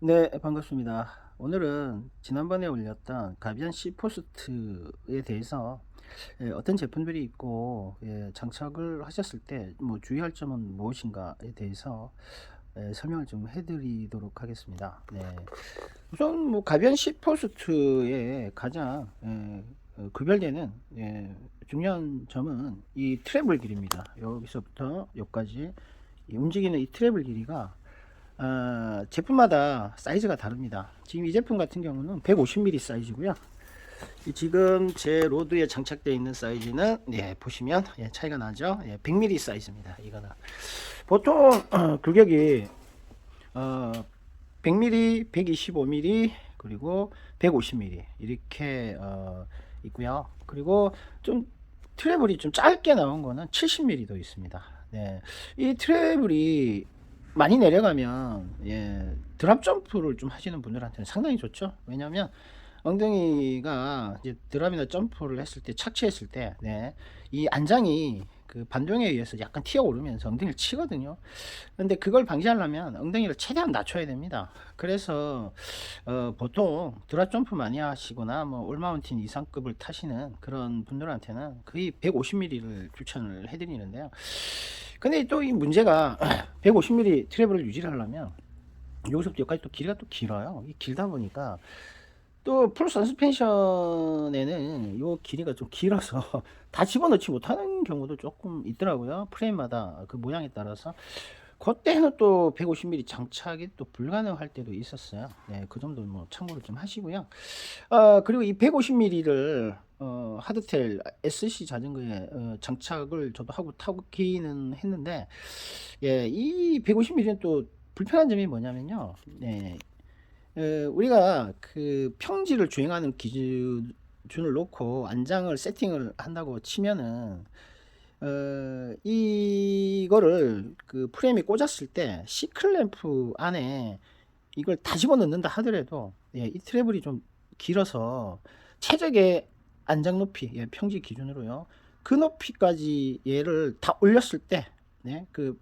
네, 반갑습니다. 오늘은 지난번에 올렸던 가비안 C 포스트에 대해서 예, 어떤 제품들이 있고 예, 장착을 하셨을 때 뭐 주의할 점은 무엇인가에 대해서 예, 설명을 좀 해드리도록 하겠습니다. 네. 우선 뭐 가비안 C 포스트의 가장 예, 어, 구별되는 예, 중요한 점은 이 트래블 길이입니다. 여기서부터 여기까지 이 움직이는 이 트래블 길이가 어, 제품마다 사이즈가 다릅니다. 지금 이 제품 같은 경우는 150mm 사이즈고요. 이 지금 제 로드에 장착되어 있는 사이즈는 예, 보시면 예, 차이가 나죠. 예, 100mm 사이즈입니다. 이거는 보통 어, 규격이 어, 100mm, 125mm 그리고 150mm 이렇게 어, 있고요. 그리고 좀 트래블이 좀 짧게 나온 거는 70mm도 있습니다. 네, 이 트래블이 많이 내려가면 예, 드랍 점프를 좀 하시는 분들한테는 상당히 좋죠. 왜냐하면 엉덩이가 이제 드랍이나 점프를 했을 때 착취했을 때, 네, 이 안장이 그 반동에 의해서 약간 튀어 오르면서 엉덩이를 치거든요. 근데 그걸 방지하려면 엉덩이를 최대한 낮춰야 됩니다. 그래서 어, 보통 드랍 점프 많이 하시거나 뭐 올마운틴 이상급을 타시는 그런 분들한테는 거의 150mm를 추천을 해드리는데요. 근데 또 이 문제가 150mm 트래블을 유지를 하려면 여기서부터 여기까지 또 길이가 또 길어요. 이 길다 보니까 또풀 서스펜션에는 요 길이가 좀 길어서 다 집어넣지 못하는 경우도 조금 있더라고요. 프레임마다 그 모양에 따라서. 그때는 또 150mm 장착이 또 불가능할 때도 있었어요. 네, 그 정도 뭐 참고를 좀 하시고요. 어, 그리고 이 150mm를 어, 하드텔 SC 자전거에 어, 장착을 저도 하고 타기는 했는데, 예, 이 150mm는 또 불편한 점이 뭐냐면요. 네, 어, 우리가 그 평지를 주행하는 기준을 놓고 안장을 세팅을 한다고 치면은 어, 이거를 그 프레임에 꽂았을 때 C클램프 안에 이걸 다 집어넣는다 하더라도 예, 이 트래블이 좀 길어서 최적의 안장 높이 예, 평지 기준으로요 그 높이까지 얘를 다 올렸을 때 네, 그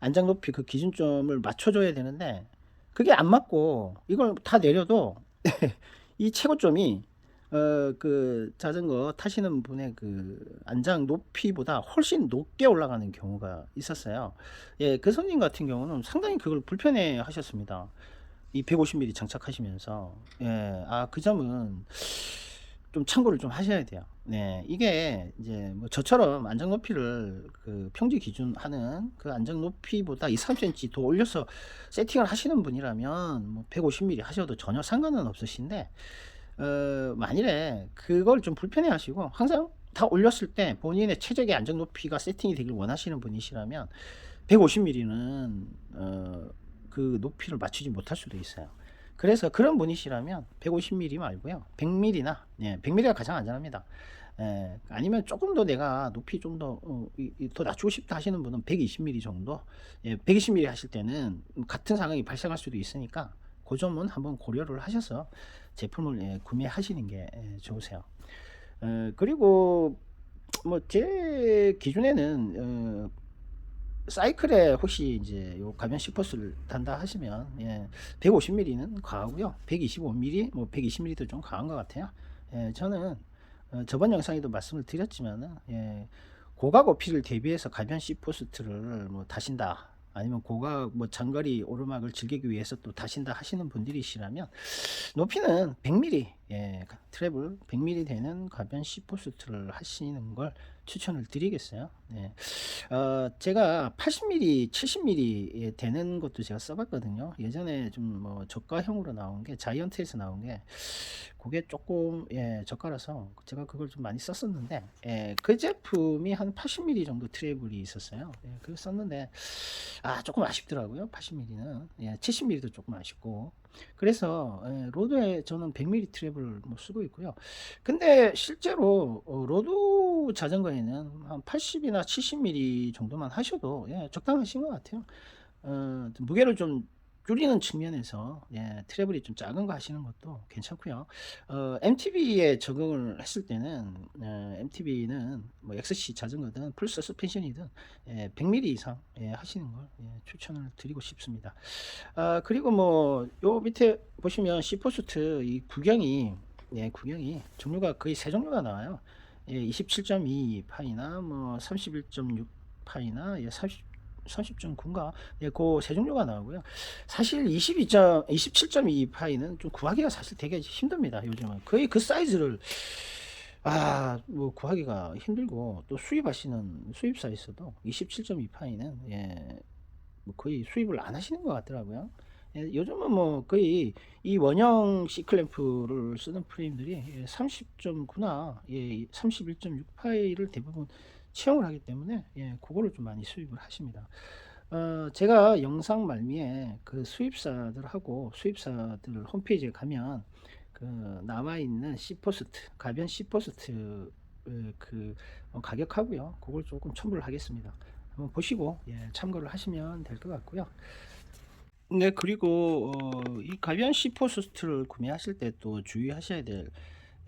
안장 높이 그 기준점을 맞춰줘야 되는데 그게 안 맞고 이걸 다 내려도 이 최고점이 어 그 자전거 타시는 분의 그 안장 높이보다 훨씬 높게 올라가는 경우가 있었어요. 예, 그 손님 같은 경우는 상당히 그걸 불편해 하셨습니다. 이 150mm 장착하시면서 예, 아 그 점은 좀 참고를 좀 하셔야 돼요. 네, 이게 이제 뭐 저처럼 안장 높이를 그 평지 기준 하는 그 안장 높이보다 2, 3cm 더 올려서 세팅을 하시는 분이라면 뭐 150mm 하셔도 전혀 상관은 없으신데 어, 만일에 그걸 좀 불편해 하시고 항상 다 올렸을 때 본인의 최적의 안정 높이가 세팅이 되길 원하시는 분이시라면 150mm는 어, 그 높이를 맞추지 못할 수도 있어요. 그래서 그런 분이시라면 150mm 말고요. 100mm나 예, 100mm가 가장 안전합니다. 예, 아니면 조금 더 내가 높이 좀더 어, 더 낮추고 싶다 하시는 분은 120mm 정도. 예, 120mm 하실 때는 같은 상황이 발생할 수도 있으니까 그 점은 한번 고려를 하셔서 제품을 예, 구매하시는 게 예, 좋으세요. 어, 그리고 뭐 제 기준에는 어, 사이클에 혹시 이제 요 가변 시퍼스를 단다 하시면 예, 150mm는 과하고요. 125mm, 뭐 120mm도 좀 과한 것 같아요. 예, 저는 어, 저번 영상에도 말씀을 드렸지만은 예, 고가 고피를 대비해서 가변 시포스트를 뭐 다신다 아니면 고가 뭐 장거리 오르막을 즐기기 위해서 또 다신다 하시는 분들이시라면 높이는 100mm 예, 트래블 100mm 되는 가변 시포스트를 하시는 걸 추천을 드리겠어요. 네. 어, 제가 80mm, 70mm 되는 것도 제가 써봤거든요. 예전에 좀 뭐 저가형으로 나온 게 자이언트에서 나온 게 그게 조금 예, 저가라서 제가 그걸 좀 많이 썼었는데 예, 그 제품이 한 80mm 정도 트래블이 있었어요. 예, 그거 썼는데 아 조금 아쉽더라고요. 80mm는 예, 70mm도 조금 아쉽고 그래서 예, 로드에 저는 100mm 트래블을 뭐 쓰고 있고요. 근데 실제로 어, 로드 자전거에는 한 80이나 70mm 정도만 하셔도 예, 적당하신 것 같아요. 어, 무게를 좀 줄이는 측면에서 예, 트래블이 좀 작은 거 하시는 것도 괜찮고요. 어, MTB에 적응을 했을 때는 어, MTB는 뭐 XC 자전거든 풀 서스펜션이든 예, 100mm 이상 예, 하시는 걸 예, 추천을 드리고 싶습니다. 아, 그리고 뭐 요 밑에 보시면 시포스트 이 구경이 예, 구경이 종류가 거의 세 종류가 나와요. 예, 27.2 파이나 뭐 31.6 파이나 예, 30 30.9인가 예, 그세 종류가 나오고요. 사실 22. 27.2 파이는 좀 구하기가 사실 되게 힘듭니다. 요즘은 거의 그 사이즈를 아, 뭐 구하기가 힘들고 또 수입하시는 수입사에서도 27.2 파이는 예, 뭐 거의 수입을 안 하시는 것 같더라고요. 예, 요즘은 뭐 거의 이 원형 C클램프를 쓰는 프레임들이 예, 30.9나 예, 31.6 파이를 대부분 채용을 하기 때문에 예, 그거를 좀 많이 수입을 하십니다. 어, 제가 영상 말미에 그 수입사들하고 수입사들 홈페이지에 가면 그 남아 있는 시포스트 가변 시포스트 그 어, 가격하고요. 그걸 조금 첨부를 하겠습니다. 한번 보시고 예, 참고를 하시면 될 것 같고요. 네, 그리고 어, 이 가변 시포스트를 구매하실 때 또 주의하셔야 될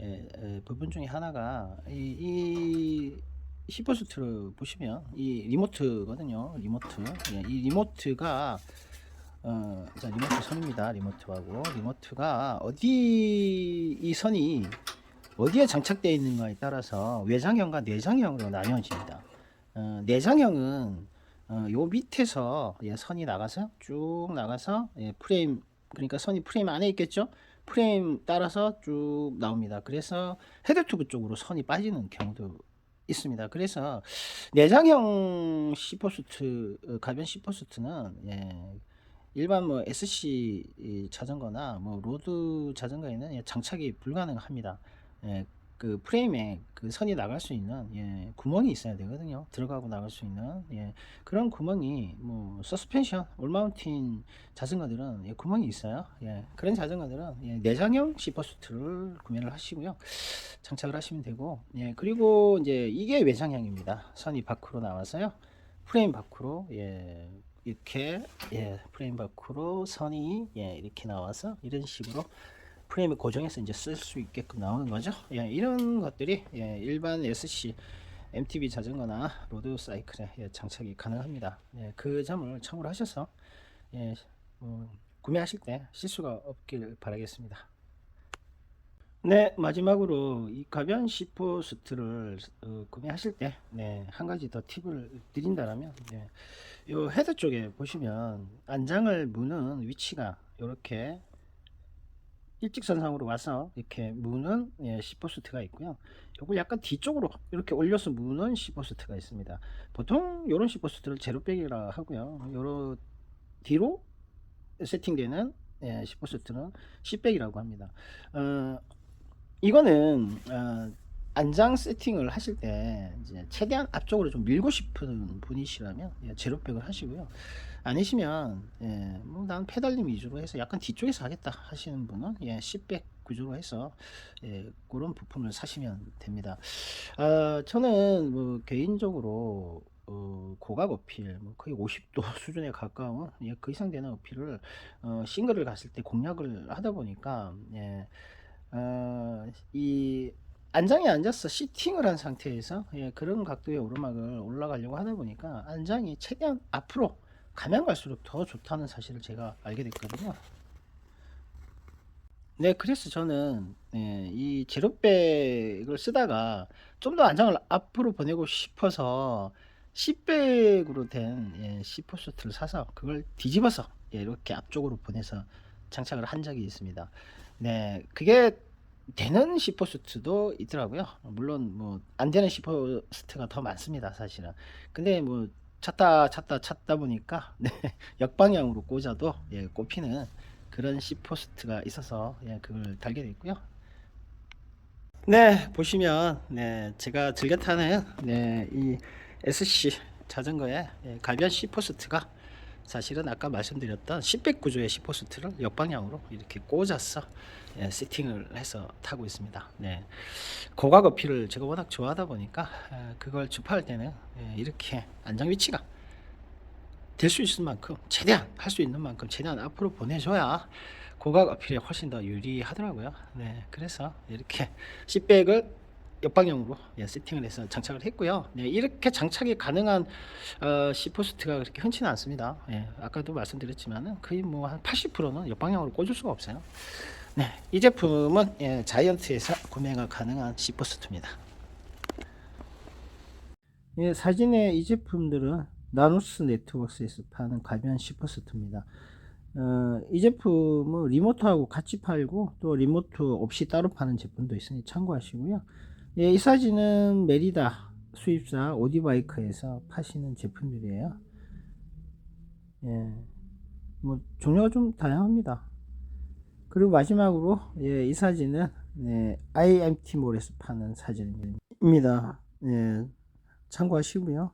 예, 예, 부분 중에 하나가 이, 이 시포스트를 보시면 이 리모트거든요. 리모트. 예, 이 리모트가 어, 자 리모트 선입니다. 리모트하고 리모트가 어디 이 선이 어디에 장착되어 있는가에 따라서 외장형과 내장형으로 나뉘어집니다. 어, 내장형은 어, 요 밑에서 예, 선이 나가서 쭉 나가서 예, 프레임 그러니까 선이 프레임 안에 있겠죠. 프레임 따라서 쭉 나옵니다. 그래서 헤드 튜브 쪽으로 선이 빠지는 경우도 있습니다. 그래서 내장형 시포스트 어, 가변 시포스트는 예, 일반 뭐 SC 이 자전거나 뭐 로드 자전거에는 예, 장착이 불가능합니다. 예, 그 프레임에 그 선이 나갈 수 있는 예, 구멍이 있어야 되거든요. 들어가고 나갈 수 있는 예, 그런 구멍이 뭐 서스펜션, 올마운틴 자전거들은 예, 구멍이 있어요. 예, 그런 자전거들은 예, 내장형 시퍼스트를 구매를 하시고요. 장착을 하시면 되고 예, 그리고 이제 이게 외장형입니다. 선이 밖으로 나와서요. 프레임 밖으로 예, 이렇게 예, 프레임 밖으로 선이 예, 이렇게 나와서 이런 식으로 프레임을 고정해서 이제 쓸 수 있게끔 나오는 거죠. 예, 이런 것들이 예, 일반 SC MTB 자전거나 로드 사이클에 예, 장착이 가능합니다. 예, 그 점을 참고를 하셔서 예, 뭐, 구매하실 때 실수가 없길 바라겠습니다. 네, 마지막으로 이 가변 시포스트를 어, 구매하실 때, 네, 한 가지 더 팁을 드린다면, 네, 요 헤드 쪽에 보시면 안장을 무는 위치가 이렇게 일직선상으로 와서 이렇게 무는 예, 시포스트가 있고요. 요걸 약간 뒤쪽으로 이렇게 올려서 무는 시포스트가 있습니다. 보통 이런 시포스트를 제로백이라 하고요. 요런 뒤로 세팅되는 예, 시포스트는 시백이라고 합니다. 어, 이거는 어, 안장 세팅을 하실 때 이제 최대한 앞쪽으로 좀 밀고 싶은 분이시라면 예, 제로백을 하시고요. 아니시면 예, 뭐난 페달림 위주로 해서 약간 뒤쪽에서 하겠다 하시는 분은 예, 10백 구조로 해서 예, 그런 부품을 사시면 됩니다. 아, 저는 뭐 개인적으로 어, 고각 어필, 뭐 거의 50도 수준에 가까운 예, 그 이상 되는 어필을 어, 싱글을 갔을 때 공략을 하다 보니까 예, 어, 이 안장에 앉아서 시팅을 한 상태에서 예, 그런 각도의 오르막을 올라가려고 하다 보니까 안장이 최대한 앞으로 가면 갈수록 더 좋다는 사실을 제가 알게 됐거든요. 네, 그래서 저는 예, 이 제로백을 쓰다가 좀 더 안장을 앞으로 보내고 싶어서 10백으로 된 예, 시포스트를 사서 그걸 뒤집어서 예, 이렇게 앞쪽으로 보내서 장착을 한 적이 있습니다. 네, 그게 되는 시포스트도 있더라고요. 물론 뭐 안 되는 시포스트가 더 많습니다, 사실은. 근데 뭐 찾다 찾다 찾다 보니까 네, 역방향으로 꽂아도 예, 꼽히는 그런 시포스트가 있어서 예, 그걸 달게 됐고요. 네 보시면 네, 제가 즐겨 타는 네, 이 SC 자전거의 예, 갈변 시포스트가 사실은 아까 말씀드렸던 10백 구조의 시포스트를 역방향으로 이렇게 꽂아서 예, 세팅을 해서 타고 있습니다. 네. 고각 어필을 제가 워낙 좋아하다 보니까 예, 그걸 주파할 때는 예, 이렇게 안장 위치가 될 수 있을 만큼 최대한 할 수 있는 만큼 최대한 앞으로 보내줘야 고각 어필에 훨씬 더 유리하더라고요. 네, 그래서 이렇게 C백을 옆방향으로 예, 세팅을 해서 장착을 했고요. 네, 이렇게 장착이 가능한 어, C포스트가 그렇게 흔치는 않습니다. 예, 아까도 말씀드렸지만은 거의 뭐 한 80%는 옆방향으로 꽂을 수가 없어요. 네, 이 제품은 예, 자이언트에서 구매가 가능한 C포스트입니다. 예, 사진의 이 제품들은 나누스 네트워크에서 파는 가변 C포스트입니다. 어, 이 제품은 리모트하고 같이 팔고 또 리모트 없이 따로 파는 제품도 있으니 참고하시고요. 예, 이 사진은 메리다 수입사 오디바이크에서 파시는 제품들이에요. 예, 뭐 종류가 좀 다양합니다. 그리고 마지막으로 예, 이 사진은 네, IMT몰에서 파는 사진입니다. 예, 참고하시고요.